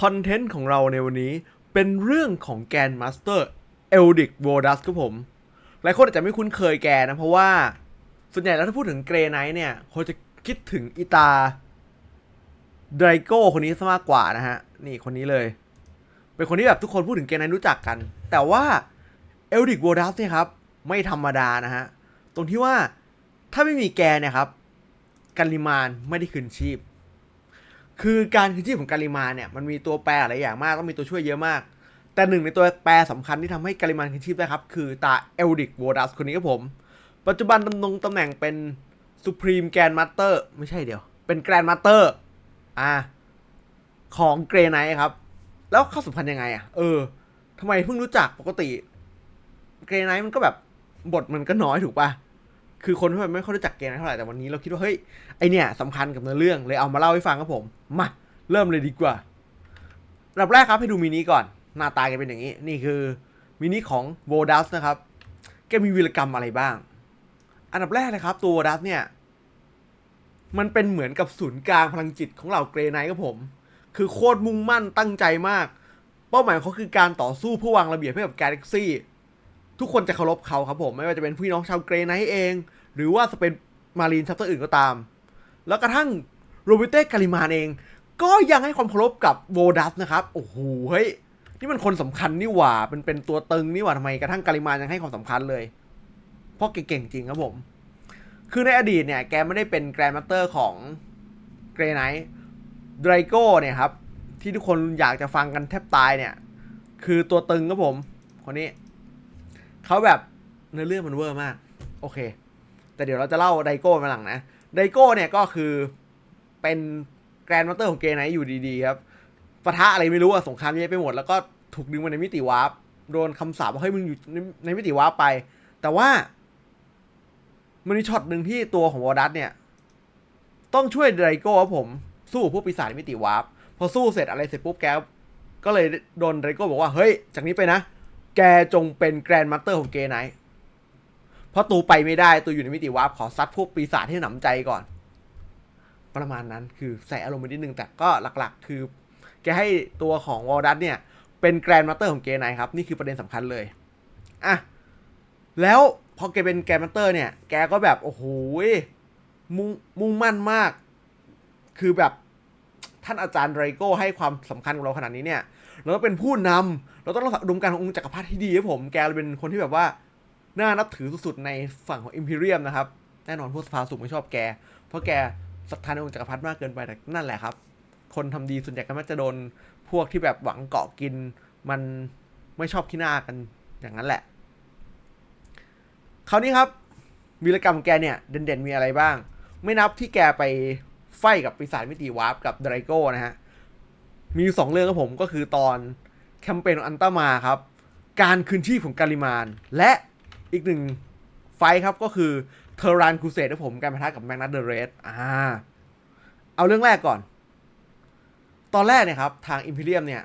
คอนเทนต์ของเราในวันนี้เป็นเรื่องของแกนมาสเตอร์เอลดิกโวดัสครับผม หลายคนอาจจะไม่คุ้นเคยแกนะ เพราะว่าส่วนใหญ่แล้วถ้าพูดถึงเกรไนท์เนี่ยคนจะคิดถึงอิตาไดโก้คนนี้ซะมากกว่านะฮะ นี่คนนี้เลย เป็นคนที่แบบทุกคนพูดถึงเกรไนท์รู้จักกัน แต่ว่าเอลดิกโวดัสเนี่ยครับ ไม่ธรรมดานะฮะ ตรงที่ว่าถ้าไม่มีแกเนี่ยครับ กัลลิมานไม่ได้คืนชีพ คือการคืนชีพของกาลิมาเนี่ยมันมีตัวแปรหลายอย่างมากต้องมีตัวช่วยเยอะมาก แต่หนึ่งในตัวแปรสำคัญที่ทำให้กาลิมาคืนชีพได้ครับ คือตาเอลดิกโวดัสคนนี้ครับผม ปัจจุบันดำรงตำแหน่งเป็นสุพรีมแกรนมาสเตอร์ไม่ใช่เดียว เป็นแกรนมาสเตอร์อ่าของเกรไนท์ครับ แล้วเข้าสัมพันธ์ยังไงอะ เออทำไมเพิ่งรู้จักปกติเกรไนท์มันก็แบบบทมันก็น้อยถูกปะ คือคนที่ไม่ค่อยรู้จักเกรไนท์เท่าไหร่แต่วันนี้เราคิดว่าเฮ้ยไอเนี่ยสำคัญกับเนื้อเรื่องเลยเอามาเล่าให้ฟังครับผมมาเริ่มเลยดีกว่าอันดับแรกครับให้ดูมินิก่อน หน้าตาแกเป็นอย่างนี้ นี่คือมินิของโวดัสนะครับแกมีวีรกรรมอะไรบ้าง อันดับแรกเลยครับ ตัวดัสเนี่ย มันเป็นเหมือนกับศูนย์กลางพลังจิตของเหล่าเกรไนท์ครับผม คือโคตรมุ่งมั่นตั้งใจมาก เป้าหมายเขาคือการต่อสู้เพื่อวางระเบียบให้กับกาแล็กซี่ทุกคนจะเคารพเขาครับผม ไม่ว่าจะเป็นพี่น้องชาวเกรไนท์เอง หรือว่าจะเป็นมารีนชัปเตอร์อื่นก็ตาม แล้วกระทั่งโรบิเต้กาลิมานเอง ก็ยังให้ความเคารพกับโวดัสนะครับ โอ้โหเฮ้ยนี่มันคนสำคัญนี่หว่าเป็นเป็นตัวตึงนี่หว่าทำไมกระทั่งกาลิมานยังให้ความสำคัญเลย เพราะเก่งจริงครับผม คือในอดีตเนี่ย แกไม่ได้เป็นแกรนด์มาสเตอร์ของเกรไนท์ไดรโก้เนี่ยครับ ที่ทุกคนอยากจะฟังกันแทบตายเนี่ย คือตัวตึงครับผม คนนี้ เขาแบบเนื้อเรื่องมันเวอร์มาก โอเค แต่เดี๋ยวเราจะเล่าไดโก้มาหลังนะ ไดโก้เนี่ยก็คือเป็นแกรนด์มาสเตอร์ของเกไนอยู่ดีๆครับปะทะอะไรไม่รู้อะสงครามเยอะไปหมด แล้วก็ถูกดึงมาในมิติวาร์ปโดนคำสาปว่าเฮ้ยมึงอยู่ในในมิติวาร์ปไป แต่ว่า มันมีช็อตหนึ่งที่ตัวของวอร์ดัสเนี่ย ต้องช่วยไดโก้ครับผม สู้พวกปีศาจในมิติวาร์ปพอสู้เสร็จอะไรเสร็จปุ๊บแกก็เลยโดนไดโก้บอกว่าเฮ้ย จากนี้ไปนะ แกจงเป็นแกรนด์มาสเตอร์ของเกไน เพราะตูไปไม่ได้ตูอยู่ในมิติวาร์ปขอซัดพวกปีศาจให้หนำใจก่อน ประมาณนั้นคือใส่อารมณ์ไปนิดนึงแต่ก็หลักๆ คือ แกให้ตัวของวอลดัสเนี่ย เป็นแกรนด์มาสเตอร์ของเกไนครับ นี่คือประเด็นสำคัญเลยอะแล้วพอแกเป็นแกรนด์มาสเตอร์เนี่ย แกก็แบบโอ้โหมุ่งมุ่งมั่นมาก คือแบบท่านอาจารย์ไรโก้ให้ความสำคัญกับเราขนาดนี้เนี่ย เราต้องเป็นผู้นำเราต้องรักษาอุดมการขององค์จักรพรรดิที่ดีครับผม แกเเป็นคนที่แบบว่า น่านับถือสุดๆในฝั่งของอิมพีเรียมนะครับ แน่นอนพวกสภาสูงไม่ชอบแก เพราะแกศรัทธาในองค์จักรพรรดิมากเกินไปแต่นั่นแหละครับ คนทำดีส่วนใหญ่ก็มักจะโดนพวกที่แบบหวังเกาะกิน มันไม่ชอบขี้หน้ากันอย่างนั้นแหละ คราวนี้ครับวีรกรรมของแกเนี่ยเด่นๆมีอะไรบ้าง ไม่นับที่แกไปไฟกับปีศาจมิติวาร์ปกับไดรโก้นะฮะมีสองเรื่องครับผมก็คือตอนแคมเปญของอันตามาครับ การคืนชีพของกาลิมานและ อีกหนึ่งไฟครับก็คือเทอร์รานคูเซตครับผมการปะทะกับแมกนัสเดอะเรสอ่า เอาเรื่องแรกก่อน ตอนแรกเนี่ยครับ ทางอิมพีเรียมเนี่ย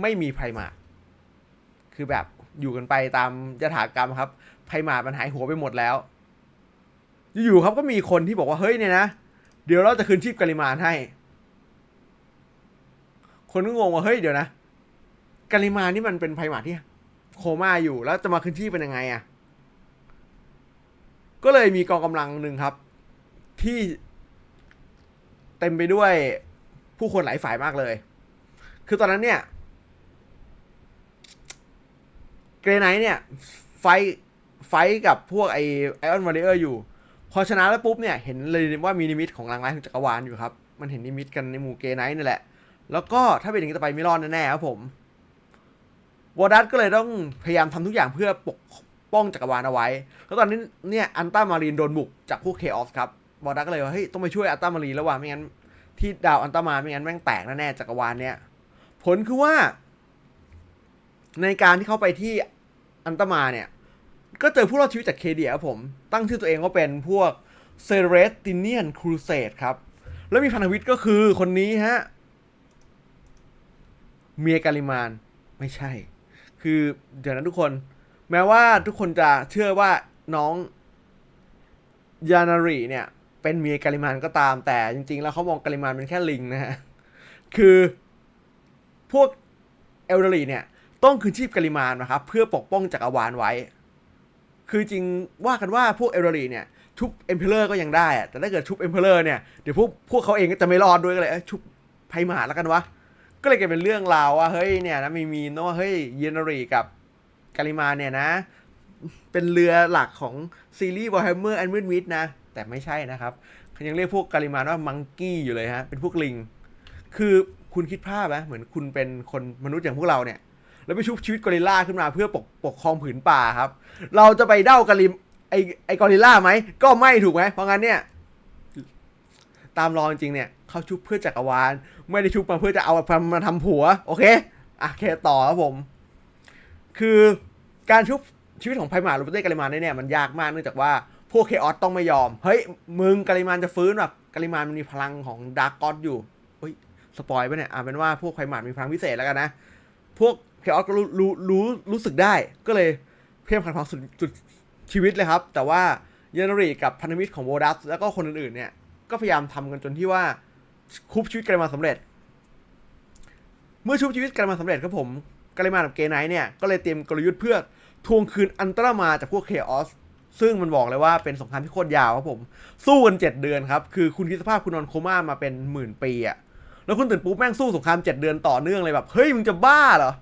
ไม่มีไพมาคือแบบอยู่กันไปตามยถากรรมครับไพมามันหายหัวไปหมดแล้ว อยู่ๆครับก็มีคนที่บอกว่าเฮ้ยเนี่ยนะ เดี๋ยวเราจะคืนชีพกาลิมานให้ คนก็งงว่าเฮ้ยเดี๋ยวนะกาลิมานี่มันเป็นไพมาที่โคม่าอยู่แล้วจะมาคืนชีพเป็นยังไงอะ่ะ ก็เลยมีกองกำลังหนึ่งครับ ที่เต็มไปด้วยผู้คนหลายฝ่ายมากเลย คือตอนนั้นเนี่ยเกรไนท์เนี่ย ไฟท์ไฟกับพวกไอไอออนวอริเออร์อยู่ พอชนะแล้วปุ๊บเนี่ย เห็นเลยว่ามีนิมิตของรางร้ายของจักรวาลอยู่ครับ มันเห็นนิมิตกันในหมู่เกรไนท์นี่แหละ แล้วก็ถ้าเป็นอย่างนี้ต่อไปไม่รอดแน่ๆครับผมวอร์ดัสก็เลยต้องพยายามทำทุกอย่างเพื่อปก ป้องจักรวาลเอาไว้ แล้วตอนนี้เนี่ยอันต้ามารีนโดนบุกจากพวกเคออสครับวอดัสก็เลยว่าเฮ้ยต้องไปช่วยอันต้ามารีนแล้วว่ะไม่งั้นที่ดาวอันต้ามาไม่งั้นแม่งแตกแน่ๆจักรวาลเนี่ยผลคือว่า ในการที่เขาไปที่อันต้ามาเนี่ย ก็เจอผู้รอดชีวิตจากเคเดียครับผม ตั้งชื่อตัวเองว่าเป็นพวกเซเรสติเนียนครูเซดครับ แล้วมีพันธมิตรก็คือคนนี้ฮะเมียกาลิมานไม่ใช่ คือเดี๋ยวนะทุกคน แม้ว่าทุกคนจะเชื่อว่าน้องยานารีเนี่ย เป็นเมียกาลิมานก็ตาม แต่จริง ๆ แล้วเขามองกาลิมานเป็นแค่ลิงนะฮะ คือพวกเอลเดอรีเนี่ย ต้องคืนชีพกาลิมานนะครับ เพื่อปกป้องจักรวาลไว้ คือจริงว่ากันว่าพวกเอลเดอรีเนี่ยชุบเอ็มเพลเลอร์ก็ยังได้อะแต่ถ้าเกิดชุบเอ็มเพลเลอร์เนี่ย เดี๋ยวพวกพวกเขาเองก็จะไม่รอดด้วยก็เลยชุบไพมาแล้วกันวะ ก็เลยกลายเป็นเรื่องราวว่าเฮ้ยเนี่ยนะมีมีนว่าเฮ้ยเยนรีกับ กาลิมาเนี่ยนะ เป็นเรือหลักของซีรีส์ Warhammer and w i n w i t นะ แต่ไม่ใช่นะครับเขายังเรียกพวกกาลิมาว่ามังกี้อยู่เลยฮะ เป็นพวกลิง คือคุณคิดภาพไหมเหมือนคุณเป็นคนมนุษย์อย่างพวกเราเนี่ย แล้วไปชุบชีวิตกอริลลาขึ้นมาเพื่อปกปกครองผืนป่าครับ เราจะไปเด้ากาลิมไอไอกอริลลาไหม ก็ไม่ถูกไหม เพราะงั้นเนี่ยตามรองจริงเนี่ยเขาชุบเพื่อจักรวาล ไม่ได้ชุบมาเพื่อจะเอามาทำผัว โอเคอะโอเคต่อครับผม คือ การชุบชีวิตของไพมาลูปเต้กาลิมานเนี่ยมันยากมากเนื่องจากว่าพวกเคออสต้องไม่ยอม เฮ้ย มึงกาลิมานจะฟื้นแบบกาลิมานมันมีพลังของดาร์กอดอยู่เฮ้ยสปอยไปเนี่ยอ่าเป็นว่าพวกไพมามีพลังพิเศษแล้วกันนะ พวกเคออสก็รู้รู้รู้รู้สึกได้ ก็เลยเพิ่มพลังสุดสุดชีวิตเลยครับ แต่ว่าเยนรีกับพันธมิตรของโวดัสแล้วก็คนอื่นๆเนี่ยก็พยายามทำกันจนที่ว่าคุบชีวิตกาลิมานสำเร็จ เมื่อชุบชีวิตกาลิมานสำเร็จครับผมกาลิมานกับเกไนท์เนี่ยก็เลยเตรียมกลยุทธ์เพื่อ ทวงคืนอันตรมาจากพวกเคออสซึ่งมันบอกเลยว่าเป็นสงครามที่โคตรยาวครับผม สู้กันเจ็ดเดือนครับ คือคุณคิดสภาพคุณนอนโคม่ามาเป็นหมื่นปีอะแล้วคุณตื่นปุ๊บแม่งสู้สงครามเจ็ดเดือนต่อเนื่องเลยแบบ เฮ้ย มึงจะบ้าเหรอ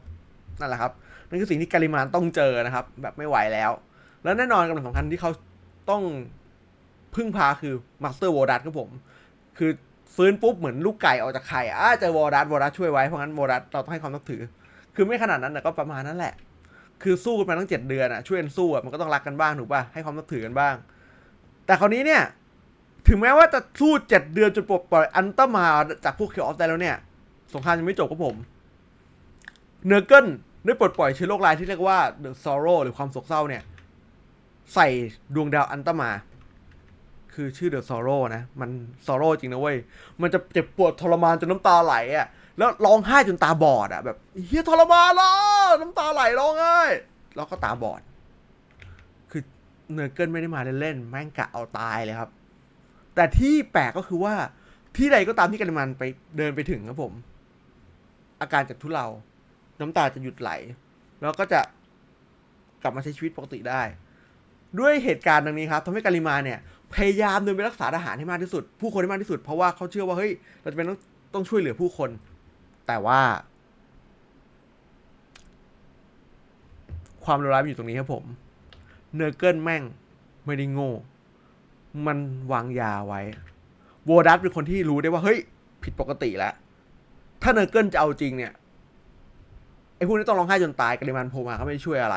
นั่นแหละครับ นั่นคือสิ่งที่กาลิมานต้องเจอนะครับ แบบไม่ไหวแล้ว แล้วแน่นอนกำลังสำคัญที่เขาต้องพึ่งพาคือมาสเตอร์วอร์ดัสครับผม คือฟื้นปุ๊บเหมือนลูกไก่ออกจากไข่อะเจอวอร์ดัสวอร์ดัสช่วยไว้เพราะงั้นวอร์ดัสเราต้องให้ความนับถือ คือไม่ขนาดนั้นแต่ก็ประมาณนั้นแหละ คือสู้กันมาตั้งเจ็ดเดือนอะช่วยกันสู้อะมันก็ต้องรักกันบ้างถูกป่ะให้ความนับถือกันบ้าง แต่คราวนี้เนี่ย ถึงแม้ว่าจะสู้เจ็ดเดือนจนปลดปล่อยอันตมาจากพวกเคออสได้แล้วเนี่ย สงครามยังไม่จบครับผม เนอร์เกิลได้ปลดปล่อยเชื้อโรคร้ายที่เรียกว่า The Sorrow หรือความโศกเศร้าเนี่ย ใส่ดวงดาวอันตมา คือชื่อ The Sorrow นะ มัน Sorrow จริงนะเว้ยมันจะเจ็บปวดทรมานจนน้ำตาไหลอะ แล้วร้องไห้จนตาบอดอะแบบเฮียทรมานล้น้ำตาไหลร้องไห้แล้วก็ตาบอด คือเนอร์เกิลไม่ได้มาเล่นๆแม่งกะเอาตายเลยครับ แต่ที่แปลกก็คือว่าที่ใดก็ตามที่กันมันไปเดินไปถึงครับผม อาการจะทุเลาน้ำตาจะหยุดไหล แล้วก็จะกลับมาใช้ชีวิตปกติได้ ด้วยเหตุการณ์ดังนี้ครับทำให้กาลิมาเนี่ย พยายามเดินไปรักษาทหารให้มากที่สุด ผู้คนให้มากที่สุด เพราะว่าเขาเชื่อว่าเฮ้ยเราจะเป็นต้องต้องช่วยเหลือผู้คน แต่ว่า ความเลวร้ายมันอยู่ตรงนี้ครับผม เนอร์เกิลแม่งไม่ได้โง่ มันวางยาไว้โวดัสเป็นคนที่รู้ได้ว่า เฮ้ย ผิดปกติแล้ว ถ้าเนอร์เกิลจะเอาจริงเนี่ย ไอ้พวกนี้ต้องร้องไห้จนตายกาลิมานโผล่มาก็ไม่ช่วยอะไร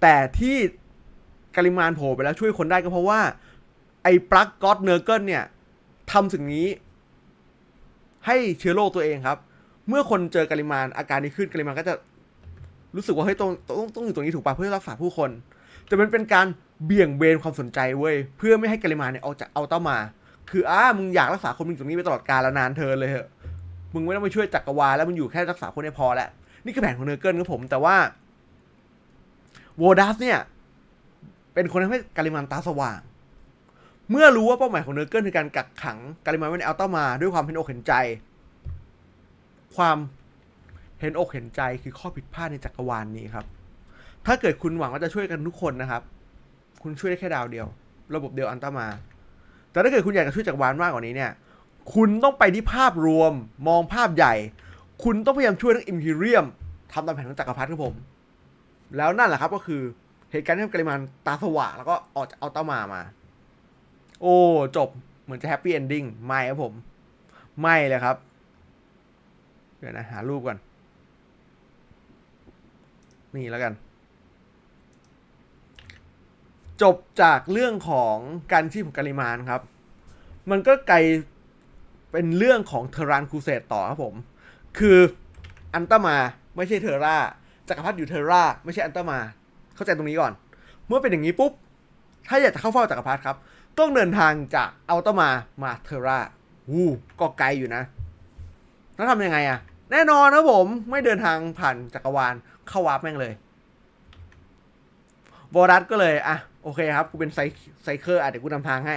แต่ที่กาลิมานโผล่ไปแล้วช่วยคนได้ก็เพราะว่า ไอ้ปลั๊กก็อดเนอร์เกิลเนี่ยทำสิ่งนี้ ให้เชื้อโรคตัวเองครับ เมื่อคนเจอกาลิมานอาการนี้ขึ้นกาลิมานก็จะรู้สึกว่าเฮ้ยต้องต้องต้องอยู่ตรงนี้ถูกป่ะเพื่อรักษาผู้คน แต่มันเป็นการเบี่ยงเบนความสนใจเว้ยเพื่อไม่ให้กาลิมานเนี่ยออกจากเอาเต้ามา คืออ้ามึงอยากรักษาคนมึงอยู่ตรงนี้ไปตลอดกาลแล้วนานเธอเลยเหอะมึงไม่ต้องไปช่วยจักรวาลแล้วมึงอยู่แค่รักษาคนได้พอแล้วนี่คือแผนของเนอร์เกิลครับผมแต่ว่าโวดัสเนี่ย เป็นคนทำให้กาลิมานตาสว่าง เมื่อรู้ว่าเป้าหมายของเนอร์เกิลคือการกักขังกาลิมานไว้ในอัลต้ามาด้วยความเห็นอกเห็นใจ ความเห็นอกเห็นใจคือข้อผิดพลาดในจักรวาลนี้ครับ ถ้าเกิดคุณหวังว่าจะช่วยกันทุกคนนะครับ คุณช่วยได้แค่ดาวเดียว ระบบเดียวอันตามา แต่ถ้าเกิดคุณอยากจะช่วยจักรวาลมากกว่านี้เนี่ย คุณต้องไปที่ภาพรวม มองภาพใหญ่ คุณต้องพยายามช่วยทั้งอิมพีเรียมทำตามแผนของจักรพรรดิครับผม แล้วนั่นแหละครับก็คือเหตุการณ์ที่ทำกาลิมานตาสว่างแล้วก็ออกจากอัลตามามา โอ้ จบเหมือนจะแฮปปี้เอนดิ้งไม่ครับผม ไม่เลยครับ เดี๋ยวนะ หารูปก่อน นี่แล้วกัน จบจากเรื่องของการชีพของกาลิมานครับ มันก็ไกลเป็นเรื่องของเทรานคูเซตต่อครับผม คืออันตามาไม่ใช่เทอร่าจักรพรรดิอยู่เทอร่าไม่ใช่อันตามา เข้าใจตรงนี้ก่อน เมื่อเป็นอย่างนี้ปุ๊บ ถ้าอยากจะเข้าเฝ้าจักรพรรดิครับ ต้องเดินทางจากอัลตามามาเทอร่าวู้ก็ไกลอยู่นะ แล้วทำยังไงอะ แน่นอนนะผมไม่เดินทางผ่านจักรวาลเข้าวาร์ปแม่งเลยวอรัสก็เลยอะโอเคครับกูเป็นไซไซเคิลอะเดี๋ยวกูนำทางให้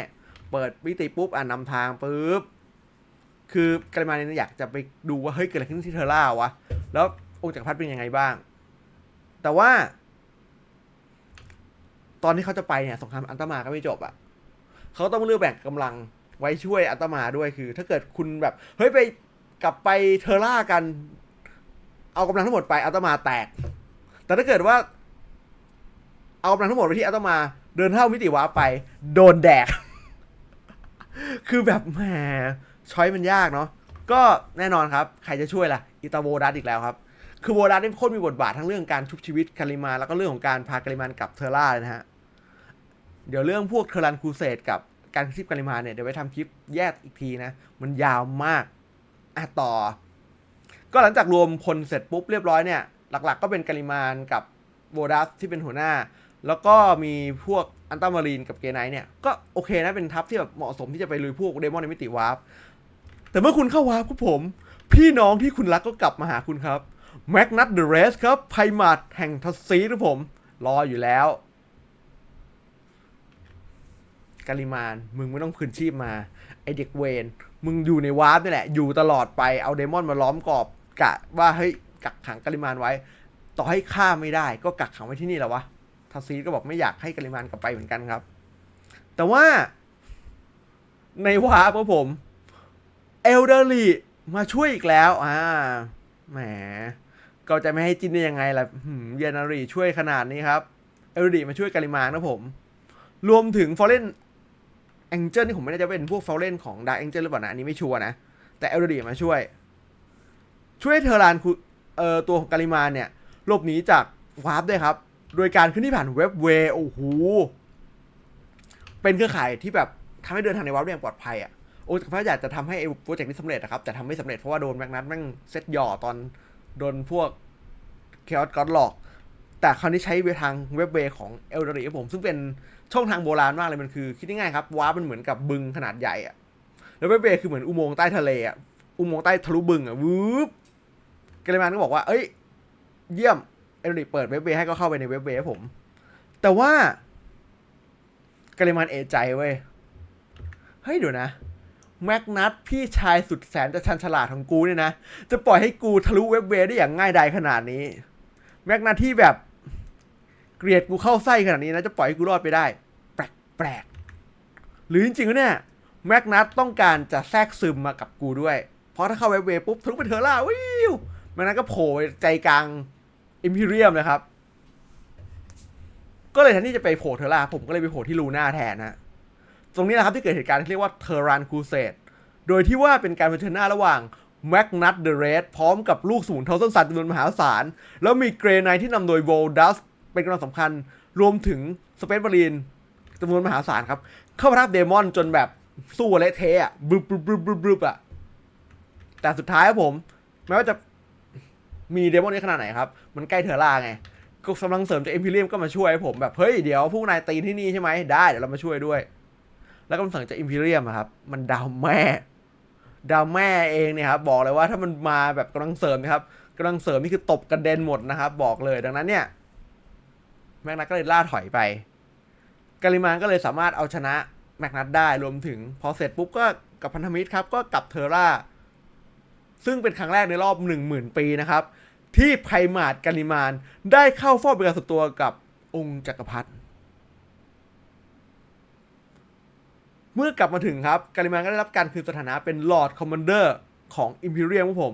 เปิดมิติปุ๊บอะนำทางปุ๊บคือกริมาเนี่ยอยากจะไปดูว่าเฮ้ยเกิดอะไรขึ้นที่เทอร่าวะแล้วองค์จักรพรรดิเป็นยังไงบ้าง แต่ว่า ตอนที่เขาจะไปเนี่ยสงครามอันตมาก็ไม่จบอะ่ะเขาต้องเลือกแบ่งกำลังไว้ช่วยอันตมาด้วยคือ ถ้าเกิดคุณแบบเฮ้ยไป กลับไปเทอร่ากัน เอากำลังทั้งหมดไปอัตมาแตก แต่ถ้าเกิดว่า เอากำลังทั้งหมดไปที่อัตมาเดินเท่ามิติวาร์ไป โดนแดก คือแบบแหมช้อยมันยากเนาะก็แน่นอนครับ ใครจะช่วยล่ะอิตาโวดัสอีกแล้วครับ คือโวดัสนี่โคตรมีบทบาททั้งเรื่องการชุบชีวิตคาริมา แล้วก็เรื่องของการพาคาริมานกลับเทอร่าเลยนะฮะเดี๋ยวเรื่องพวกเทอรันครูเสดกับการคลิปคาริมาเนี่ยเดี๋ยวไปทำคลิปแยกอีกทีนะ มันยาวมาก อะต่อ ก็หลังจากรวมพลเสร็จปุ๊บเรียบร้อยเนี่ย หลักๆ ก็เป็นกาลิมานกับโบดัสที่เป็นหัวหน้า แล้วก็มีพวกอันตามารีนกับเกไนท์เนี่ย ก็โอเคนะเป็นทัพที่แบบเหมาะสมที่จะไปลุยพวกเดมอนในมิติวาร์ปแต่เมื่อคุณเข้าวาร์ปครับผม พี่น้องที่คุณรักก็กลับมาหาคุณครับแม็กนัตเดอะเรสครับไพมาดแห่งทัสซีครับผม รออยู่แล้วกาลิมาน มึงไม่ต้องคืนชีพมา ไอเด็กเวน มึงอยู่ในวาร์ปนี่แหละ อยู่ตลอดไปเอาเดมอนมาล้อมกรอบกะว่าเฮ้ยกักขังกาลิมานไว้ ต่อให้ฆ่าไม่ได้ ก็กักขังไว้ที่นี่แหละวะทัซีก็บอกไม่อยากให้กาลิมานกลับไปเหมือนกันครับ แต่ว่า ในวาร์ปครับผม เอลเดอรีมาช่วยอีกแล้ว อ่า แหม ก็จะไม่ให้จินได้ยังไงล่ะเยนารีช่วยขนาดนี้ครับ เอลเดอรีมาช่วยกาลิมานนะผม รวมถึงฟอร์เรน แองเจิลนี่ผมไม่แน่ใจว่าเป็นพวกเฟอร์เรนของดาร์แองเจิลหรือเปล่านะ อันนี้ไม่ชัวร์นะ แต่เอลดอรีมาช่วย ช่วยเทอรานคุเอ่อตัวของกาลิมานเนี่ยหลบหนีจากวาร์ปด้วยครับ โดยการขึ้นที่ผ่านเว็บเวย์โอ้โหเป็นเครือข่ายที่แบบทำให้เดินทางในวาร์ปได้อย่างปลอดภัยอะโอ้แต่พระอยากจะทำให้ไอ้โปรเจกต์นี้สำเร็จนะครับ แต่ทำไม่สำเร็จเพราะว่าโดนแมกนัทแม่งเซตหย่อตอนโดนพวกเคออสก็อดหลอก แต่คราวนี้ใช้เวทางเว็บเวย์ของเอลดอรีครับผมซึ่งเป็นช่องทางโบราณมากเลยมันคือคิดง่ายๆครับวาร์ปมันเหมือนกับบึงขนาดใหญ่อะแล้วเว็บเวย์คือเหมือนอุโมงค์ใต้ทะเลอะอุโมงค์ใต้ทะลุบึงอะวืบกเลมานก็บอกว่า เอ้ย เยี่ยมเอลดอรีเปิดเว็บเวย์ให้ก็เข้าไปในเว็บเวย์ผม แต่ว่ากเลมานเอใจเว้ยเฮ้ยเดี๋ยวนะแม็กนัทพี่ชายสุดแสนจะชันฉลาดของกูเนี่ยนะ จะปล่อยให้กูทะลุเว็บเวย์ได้อย่างง่ายดายขนาดนี้ แม็กนัทที่แบบ เกลียดกูเข้าไส้ขนาดนี้นะ จะปล่อยให้กูรอดไปได้ แปลกแปลกหรือจริงๆเนี่ยแม็กนัทต้องการจะแทรกซึมมากับกูด้วย เพราะถ้าเข้าเวเวปุ๊บทะลุไปเทอร่าวิวแมกนัทก็โผล่ใจกลางอิมพีเรียมเลยครับ ก็เลยแทนที่จะไปโผล่เทอร่าผมก็เลยไปโผล่ที่ลูน่าแทนฮะตรงนี้แหละครับที่เกิดเหตุการณ์ที่เรียกว่าเทอรันคูเซดโดยที่ว่าเป็นการเผชิญหน้าระหว่างแม็กนัทเดอะเรสพร้อมกับลูกสมุนเทาส้นสัตว์จำนวนมหาศาล แล้วมีเกรไนที่นำโดยโวลดัส เป็นกำลังสำคัญรวมถึงสเปซบารีนจำนวนมหาศาลครับ เข้ามาทับเดมอนจนแบบสู้เละเทะอะบึบบึบบึบบึบบึบอะแต่สุดท้ายครับผมแม้ว่าจะมีเดมอนนี้ขนาดไหนครับ มันใกล้เทอร่าไงก็กำลังเสริมจากเอ็มพีเรียมก็มาช่วยให้ผมแบบ เฮ้ย เดี๋ยวพวกนายตีที่นี่ใช่ไหมได้เดี๋ยวเรามาช่วยด้วย แล้วก็คำสั่งจากอิมพีเรียมครับ มันดาวแม่ ดาวแม่เองเนี่ยครับ บอกเลยว่าถ้ามันมาแบบกำลังเสริมนะครับกำลังเสริมนี่คือตบกระเด็นหมดนะครับ บอกเลยดังนั้นเนี่ย แมกนัทก็เลยล่าถอยไปกาลิมานก็เลยสามารถเอาชนะแมกนัทได้รวมถึง พอเสร็จปุ๊บก็กับพันธมิตรครับ ก็กลับเทอร่า ซึ่งเป็นครั้งแรกในรอบหนึ่งหมื่นปีนะครับ ที่ไพมาดกาลิมานได้เข้าเฝ้าเป็นการส่วนตัวกับองค์จักรพรรดิเมื่อกลับมาถึงครับกาลิมานก็ได้รับการคืนสถานะเป็นลอร์ดคอมมานเดอร์ของอิมพีเรียมของผม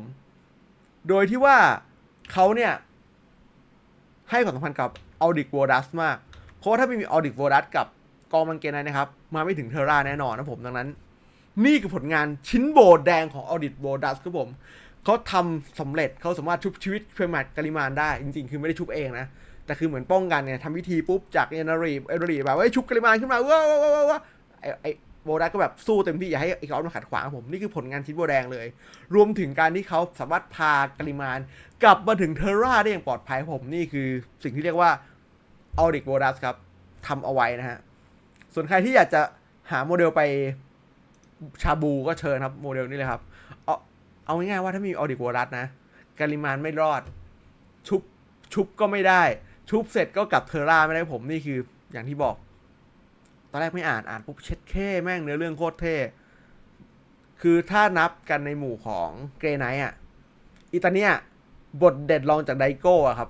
โดยที่ว่าเขาเนี่ย ให้ความสำคัญกับ ออดิกโวดัสมาก เพราะว่าถ้าไม่มีออดิกโวดัสกับกองมังเกนไนนะครับ มาไม่ถึงเทอร่าแน่นอนนะผมดังนั้น นี่คือผลงานชิ้นโบดแดงของออดิกโวดัสครับผมเขาทำสำเร็จเขาสามารถชุบชีวิตเพรมัดกาลิมานได้ จริงๆ คือไม่ได้ชุบเองนะ แต่คือเหมือนป้องกันเนี่ยทำพิธีปุ๊บจากเอนารีเอนารีแบบว่าชุบกาลิมานขึ้นมาว้าวว้าวว้าวไอไอโบดัสก็แบบสู้เต็มที่อย่าให้ไอคอสมาขัดขวางผม นี่คือผลงานชิ้นโบแดงเลย รวมถึงการที่เขาสามารถพากาลิมาน กลับมาถึงเทอร่าได้อย่างปลอดภัยผมนี่คือสิ่งที่เรียกว่า ออริกโบดัสครับทำเอาไว้นะฮะ ส่วนใครที่อยากจะหาโมเดลไปชาบูก็เชิญครับโมเดลนี้เลยครับ เอาเอาง่ายๆว่าถ้ามีออดิกโวรัสนะกาลิมานไม่รอด ชุบชุบก็ไม่ได้ ชุบเสร็จก็กลับเทอร่าไม่ได้ผมนี่คืออย่างที่บอก ตอนแรกไม่อ่านอ่านปุ๊บเช็ดแค่แม่งเนื้อเรื่องโคตรเท่คือถ้านับกันในหมู่ของเกรไนท์อะอีตาเนียบทเด็ดรองจากไดโก้อะครับ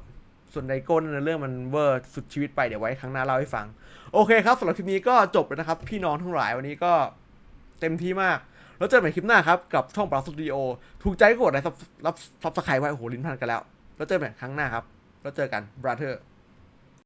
ส่วนไดโก้นั่นนเรื่องมันเวอร์สุดชีวิตไปเดี๋ยวไว้ครั้งหน้าเล่าให้ฟัง โอเคครับสำหรับคลิปนี้ก็จบแล้วนะครับ พี่น้องทั้งหลายวันนี้ก็เต็มที่มาก แล้วเจอกันใหม่คลิปหน้าครับ กับช่องปราสตูดิโอถูกใจก็กดไลค์รับซับสไครต์ไว้โอ้โหลิ้นพันกันแล้ว แล้วเจอกันใหม่ครั้งหน้าครับแล้วเจอกันบราเธอร์